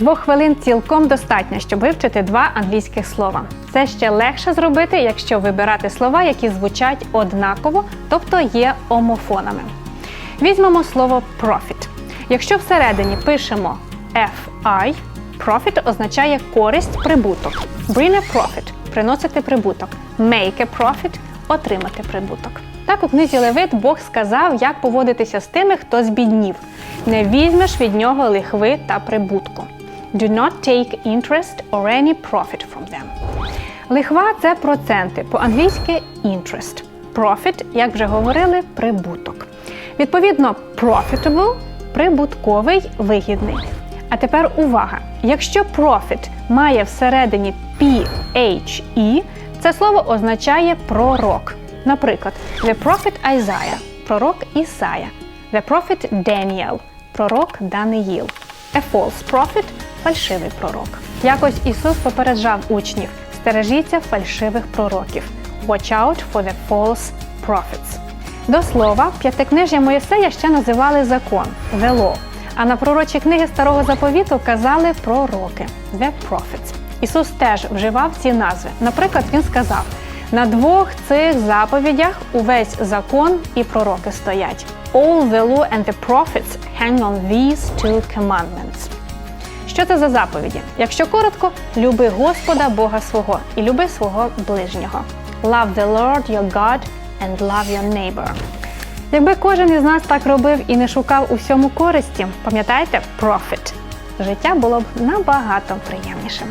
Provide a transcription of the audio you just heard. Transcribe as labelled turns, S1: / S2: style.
S1: Двох хвилин цілком достатньо, щоб вивчити два англійських слова. Це ще легше зробити, якщо вибирати слова, які звучать однаково, тобто є омофонами. Візьмемо слово profit. Якщо всередині пишемо FI, profit означає користь, прибуток. Bring a profit приносити прибуток. Make a profit отримати прибуток. Так у книзі Левит Бог сказав, як поводитися з тими, хто збіднів. Не візьмеш від нього лихви та прибутку. Do not take interest or any profit from them. Лихва це проценти, по-англійськи interest. Profit, як вже говорили, прибуток. Відповідно, profitable прибутковий, вигідний. А тепер увага! Якщо profit має всередині PHE, це слово означає пророк. Наприклад, The Prophet Isaiah – пророк Ісая, The Prophet Daniel – пророк Даниїл, A false prophet – фальшивий пророк. Якось Ісус попереджав учнів: стережіться фальшивих пророків. Watch out for the false prophets. До слова, п'ятикнижжя Моїсея ще називали закон the law, а на пророчі книги Старого Заповіту казали пророки the prophets. Ісус теж вживав ці назви. Наприклад, він сказав: на двох цих заповідях увесь закон і пророки стоять. All the law and the prophets hang on these two commandments. Що це за заповіді? Якщо коротко, люби Господа Бога свого і люби свого ближнього. Love the Lord your God and love your neighbor. Якби кожен із нас так робив і не шукав у всьому користі, пам'ятайте, profit, життя було б набагато приємнішим.